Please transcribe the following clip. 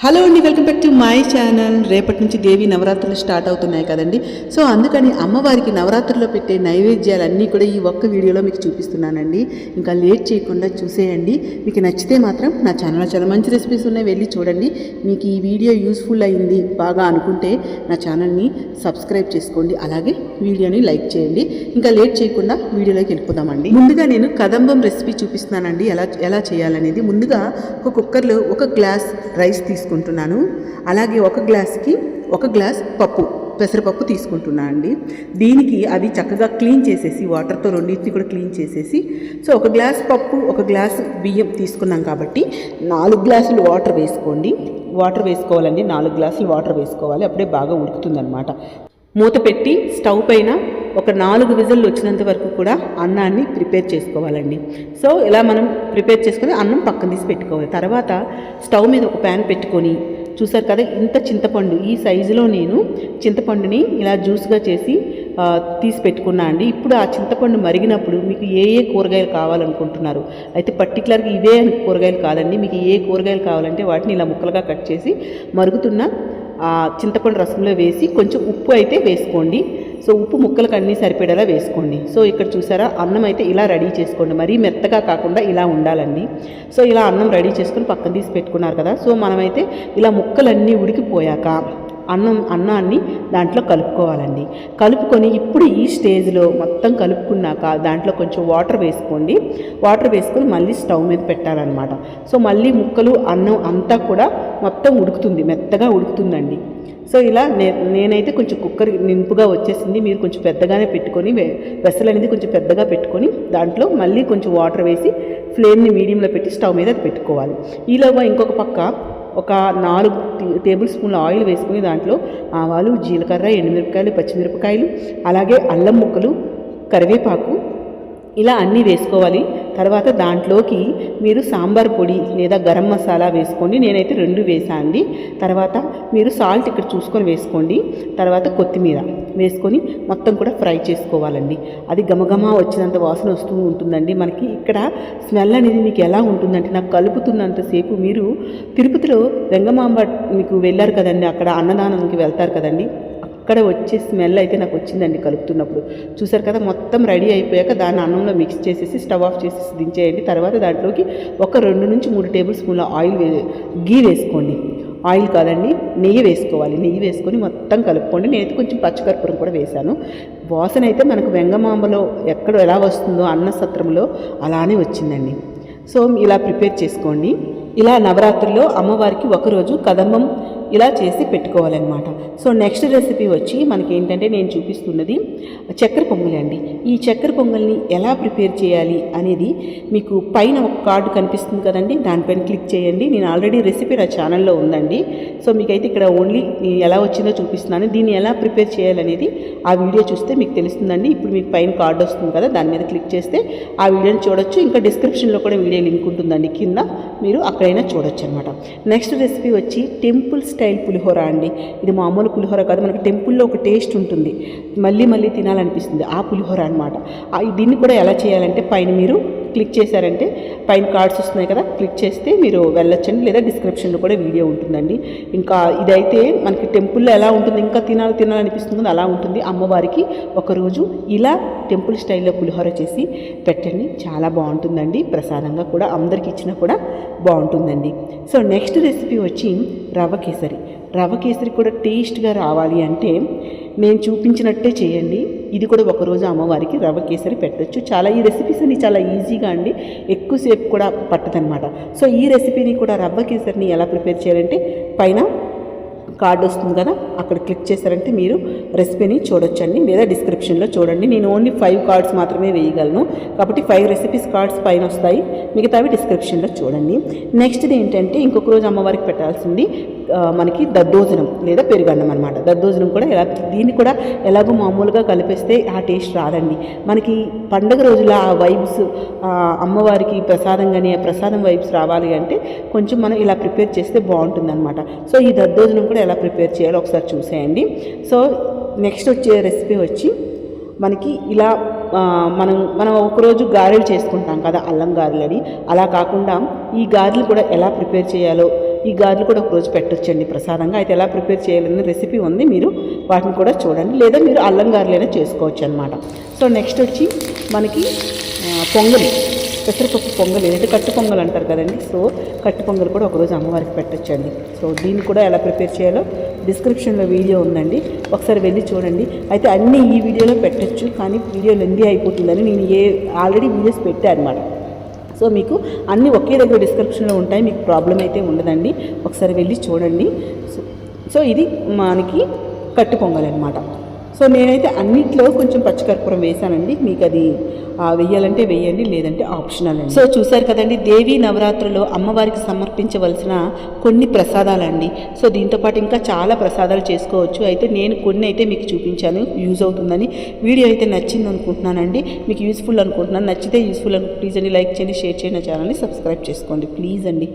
Hello అండి welcome back to my channel. రేపటి నుంచి దేవి నవరాత్రులు స్టార్ట్ అవుతున్నాయి కదండి. సో అందుకని అమ్మవారికి నవరాత్రుల్లో పెట్టే నైవేద్యాలన్నీ కూడా ఈ ఒక్క వీడియోలో మీకు చూపిస్తున్నానండి. ఇంకా లేట్ చేయకుండా చూసేయండి. మీకు నచ్చితే మాత్రం నా ఛానల్లో చాలా మంచి రెసిపీస్ ఉన్నాయి. వెళ్ళి చూడండి. మీకు ఈ వీడియో యూస్ఫుల్ అయింది బాగా అనుకుంటే నా ఛానల్ని సబ్స్క్రైబ్ చేసుకోండి. అలాగే వీడియోని లైక్ చేయండి. ఇంకా లేట్ చేయకుండా వీడియోలోకి వెళ్ళిపోదామండి. ముందుగా నేను కదంబం రెసిపీ చూపిస్తున్నానండి. ఎలా ఎలా చేయాలనేది. ముందుగా ఒక కుక్కర్లో ఒక గ్లాస్ రైస్ తీసుకుంటున్నాను అలాగే ఒక గ్లాస్కి ఒక గ్లాస్ పప్పు పెసరపప్పు తీసుకుంటున్నా అండి. దీనికి అవి చక్కగా క్లీన్ చేసేసి వాటర్తో రెండింటిని కూడా క్లీన్ చేసేసి సో ఒక గ్లాస్ పప్పు ఒక గ్లాస్ బియ్యం తీసుకున్నాం కాబట్టి నాలుగు గ్లాసులు వాటర్ వేసుకోండి. వాటర్ వేసుకోవాలండి. నాలుగు గ్లాసులు వాటర్ వేసుకోవాలి. అప్పుడే బాగా ఉడుకుతుందనమాట మూత పెట్టి స్టవ్ పైన ఒక నాలుగు విజిల్లు వచ్చినంత వరకు కూడా అన్నాన్ని ప్రిపేర్ చేసుకోవాలండి. సో ఇలా మనం ప్రిపేర్ చేసుకుని అన్నం పక్కన తీసి పెట్టుకోవాలి. తర్వాత స్టవ్ మీద ఒక ప్యాన్ పెట్టుకొని చూసారు కదా ఇంత చింతపండు ఈ సైజులో నేను చింతపండుని ఇలా జ్యూస్గా చేసి తీసి పెట్టుకున్నా అండి. ఇప్పుడు ఆ చింతపండు మరిగినప్పుడు మీకు ఏ ఏ కూరగాయలు కావాలనుకుంటున్నారు? అయితే పర్టికులర్గా ఇవే కూరగాయలు కాదండి. మీకు ఏ కూరగాయలు కావాలంటే వాటిని ఇలా ముక్కలుగా కట్ చేసి మరుగుతున్న చింతపండు రసంలో వేసి కొంచెం ఉప్పు అయితే వేసుకోండి. సో ఉప్పు ముక్కలకు అన్నీ సరిపడేలా వేసుకోండి. సో ఇక్కడ చూసారా అన్నం అయితే ఇలా రెడీ చేసుకోండి. మరీ మెత్తగా కాకుండా ఇలా ఉండాలండి. సో ఇలా అన్నం రెడీ చేసుకొని పక్కన తీసి పెట్టుకున్నారు కదా. సో మనమైతే ఇలా ముక్కలన్నీ ఉడికిపోయాక అన్నం అన్నాన్ని దాంట్లో కలుపుకోవాలండి. కలుపుకొని ఇప్పుడు ఈ స్టేజ్లో మొత్తం కలుపుకున్నాక దాంట్లో కొంచెం వాటర్ వేసుకోండి. వాటర్ వేసుకొని మళ్ళీ స్టవ్ మీద పెట్టాలన్నమాట. సో మళ్ళీ ముక్కలు అన్నం అంతా కూడా మొత్తం ఉడుకుతుంది. మెత్తగా ఉడుకుతుందండి. సో ఇలా నే నేనైతే కొంచెం కుక్కర్ నింపుగా వచ్చేసింది. మీరు కొంచెం పెద్దగానే పెట్టుకొని వెసలు అనేది కొంచెం పెద్దగా పెట్టుకొని దాంట్లో మళ్ళీ కొంచెం వాటర్ వేసి ఫ్లేమ్ని మీడియంలో పెట్టి స్టవ్ మీద పెట్టుకోవాలి. ఈలోగా ఇంకొక పక్క ఒక నాలుగు టేబుల్ స్పూన్ల ఆయిల్ వేసుకుని దాంట్లో ఆవాలు జీలకర్ర ఎండుమిరపకాయలు పచ్చిమిరపకాయలు అలాగే అల్లం ముక్కలు కరివేపాకు ఇలా అన్నీ వేసుకోవాలి. తర్వాత దాంట్లోకి మీరు సాంబార్ పొడి లేదా గరం మసాలా వేసుకోండి. నేనైతే రెండు వేసాను అండి తర్వాత మీరు సాల్ట్ ఇక్కడ చూసుకొని వేసుకోండి. తర్వాత కొత్తిమీర వేసుకొని మొత్తం కూడా ఫ్రై చేసుకోవాలండి. అది గమగమా వచ్చినంత వాసన వస్తూ ఉంటుందండి. మనకి ఇక్కడ స్మెల్ అనేది మీకు ఎలా ఉంటుందంటే నాకు కలుపుతున్నంతసేపు మీరు తిరుపతిలో వెంగమాంబ మీకు వెళ్ళారు కదండి. అక్కడ అన్నదానంకి వెళ్తారు కదండి. అక్కడ వచ్చే స్మెల్ అయితే నాకు వచ్చిందండి కలుపుతున్నప్పుడు. చూసారు కదా మొత్తం రెడీ అయిపోయాక దాన్ని అన్నంలో మిక్స్ చేసేసి స్టవ్ ఆఫ్ చేసేసి దించేయండి. తర్వాత దాంట్లోకి ఒక రెండు నుంచి మూడు టేబుల్ స్పూన్ల ఆయిల్ వే గీ వేసుకోండి. ఆయిల్ కాదండి నెయ్యి వేసుకోవాలి. నెయ్యి వేసుకొని మొత్తం కలుపుకోండి. నేనైతే కొంచెం పచ్చికర్పూరం కూడా వేశాను. వాసన అయితే మనకు వెంగమాంబలో ఎక్కడ ఎలా వస్తుందో అన్న సత్రంలో అలానే వచ్చిందండి. సో ఇలా ప్రిపేర్ చేసుకోండి. ఇలా నవరాత్రిలో అమ్మవారికి ఒకరోజు కదంబం ఇలా చేసి పెట్టుకోవాలన్నమాట. సో నెక్స్ట్ రెసిపీ వచ్చి మనకి ఏంటంటే నేను చూపిస్తున్నది చక్కెర పొంగలి అండి. ఈ చక్కెర పొంగల్ని ఎలా ప్రిపేర్ చేయాలి అనేది మీకు పైన ఒక కార్డు కనిపిస్తుంది కదండి. దానిపైన క్లిక్ చేయండి. నేను ఆల్రెడీ రెసిపీ నా ఛానల్లో ఉందండి. సో మీకైతే ఇక్కడ ఓన్లీ ఎలా వచ్చిందో చూపిస్తున్నాను. దీన్ని ఎలా ప్రిపేర్ చేయాలనేది ఆ వీడియో చూస్తే మీకు తెలుస్తుందండి. ఇప్పుడు మీకు పైన కార్డు వస్తుంది కదా దాని మీద క్లిక్ చేస్తే ఆ వీడియోని చూడొచ్చు. ఇంకా డిస్క్రిప్షన్లో కూడా వీడియో లింక్ ఉంటుందండి. కింద మీరు అక్కడైనా చూడొచ్చు అనమాట నెక్స్ట్ రెసిపీ వచ్చి టెంపుల్స్ స్టైల్ పులిహోర అండి. ఇది మామూలు పులిహోర కాదు మనకి టెంపుల్లో ఒక టేస్ట్ ఉంటుంది. మళ్ళీ మళ్ళీ తినాలనిపిస్తుంది ఆ పులిహోర అనమాట దీన్ని కూడా ఎలా చేయాలంటే పైన మీరు క్లిక్ చేశారంటే పైన కార్డ్స్ వస్తున్నాయి కదా క్లిక్ చేస్తే మీరు వెళ్ళొచ్చండి లేదా డిస్క్రిప్షన్లో కూడా వీడియో ఉంటుందండి. ఇంకా ఇదైతే మనకి టెంపుల్లో ఎలా ఉంటుంది ఇంకా తినాలి తినాలనిపిస్తుంది అలా ఉంటుంది. అమ్మవారికి ఒకరోజు ఇలా టెంపుల్ స్టైల్లో పులిహోర చేసి పెట్టండి చాలా బాగుంటుందండి. ప్రసాదంగా కూడా అందరికి ఇచ్చినా కూడా బాగుంటుందండి. సో నెక్స్ట్ రెసిపీ వచ్చి రవ్వ కేసరి. రవ్వ కేసరి కూడా టేస్ట్గా రావాలి అంటే నేను చూపించినట్టే చేయండి. ఇది కూడా ఒకరోజు అమ్మవారికి రవ్వ కేసరి పెట్టచ్చు. చాలా ఈ రెసిపీస్ అన్ని చాలా ఈజీగా అండి. ఎక్కువసేపు కూడా పట్టదనమాట సో ఈ రెసిపీని కూడా రవ్వ కేసరిని ఎలా ప్రిపేర్ చేయాలంటే పైన కార్డు వస్తుంది కదా అక్కడ క్లిక్ చేశారంటే మీరు రెసిపీని చూడొచ్చండి. లేదా డిస్క్రిప్షన్లో చూడండి. నేను ఓన్లీ ఫైవ్ కార్డ్స్ మాత్రమే వేయగలను. కాబట్టి ఫైవ్ రెసిపీస్ కార్డ్స్ పైన వస్తాయి. మిగతావి డిస్క్రిప్షన్లో చూడండి. నెక్స్ట్ది ఏంటంటే ఇంకొక రోజు అమ్మవారికి పెట్టాల్సింది మనకి దద్దోజనం లేదా పెరుగన్నం అనమాట దద్దోజనం కూడా ఎలా దీన్ని కూడా ఎలాగో మామూలుగా కలిపేస్తే ఆ టేస్ట్ రాదండి. మనకి పండగ రోజుల ఆ వైబ్స్ అమ్మవారికి ప్రసాదంగానే ఆ ప్రసాదం వైబ్స్ రావాలి అంటే కొంచెం మనం ఇలా ప్రిపేర్ చేస్తే బాగుంటుందన్నమాట. సో ఈ దద్దోజనం కూడా ఎలా ప్రిపేర్ చేయాలో ఒకసారి చూసేయండి. సో నెక్స్ట్ వచ్చే రెసిపీ వచ్చి మనకి ఇలా మనం మనం ఒకరోజు గారెలు చేసుకుంటాం కదా అల్లం గారెలు అని అలా కాకుండా ఈ గారెలు కూడా ఎలా ప్రిపేర్ చేయాలో ఈ గారెలు కూడా ఒకరోజు పెట్టొచ్చండి ప్రసాదంగా. అయితే ఎలా ప్రిపేర్ చేయాలని రెసిపీ ఉంది. మీరు వాటిని కూడా చూడండి. లేదా మీరు అల్లం గారెలైనా చేసుకోవచ్చు అనమాట సో నెక్స్ట్ వచ్చి మనకి పొంగలి. పెసరపప్పు పొంగల్. ఏదైతే కట్టు పొంగల్ అంటారు కదండి. సో కట్టు పొంగల్ కూడా ఒకరోజు అమ్మవారికి పెట్టొచ్చండి. సో దీన్ని కూడా ఎలా ప్రిపేర్ చేయాలో డిస్క్రిప్షన్లో వీడియో ఉందండి. ఒకసారి వెళ్ళి చూడండి. అయితే అన్నీ ఈ వీడియోలో పెట్టొచ్చు. కానీ వీడియో లెంది అయిపోతుందని నేను ఏ ఆల్రెడీ వీడియోస్ పెట్టాను అనమాట సో మీకు అన్నీ ఒకే దగ్గర డిస్క్రిప్షన్లో ఉంటాయి మీకు ప్రాబ్లం అయితే ఉండదండి. ఒకసారి వెళ్ళి చూడండి. సో ఇది మనకి కట్టు పొంగల్ అనమాట సో నేనైతే అన్నిట్లో కొంచెం పచ్చికర్పూరం వేసానండి మీకు అది ఆ, వెయ్యాలంటే వెయ్యండి లేదంటే ఆప్షనల్ అండి. సో చూసారు కదండి దేవి నవరాత్రులు అమ్మవారికి సమర్పించవలసిన కొన్ని ప్రసాదాలండి. సో దీంతో పాటు ఇంకా చాలా ప్రసాదాలు చేసుకోవచ్చు. అయితే నేను కొన్ని అయితే మీకు చూపించాను యూజ్ అవుతుందని. వీడియో అయితే నచ్చింది అనుకుంటున్నానండి. మీకు యూస్ఫుల్ అనుకుంటున్నాను. నచ్చితే యూస్ఫుల్ అనుకుంటే ప్లీజ్ అండి లైక్ చేయండి షేర్ చేయండి ఛానల్ని సబ్స్క్రైబ్ చేసుకోండి. ప్లీజ్ అండి.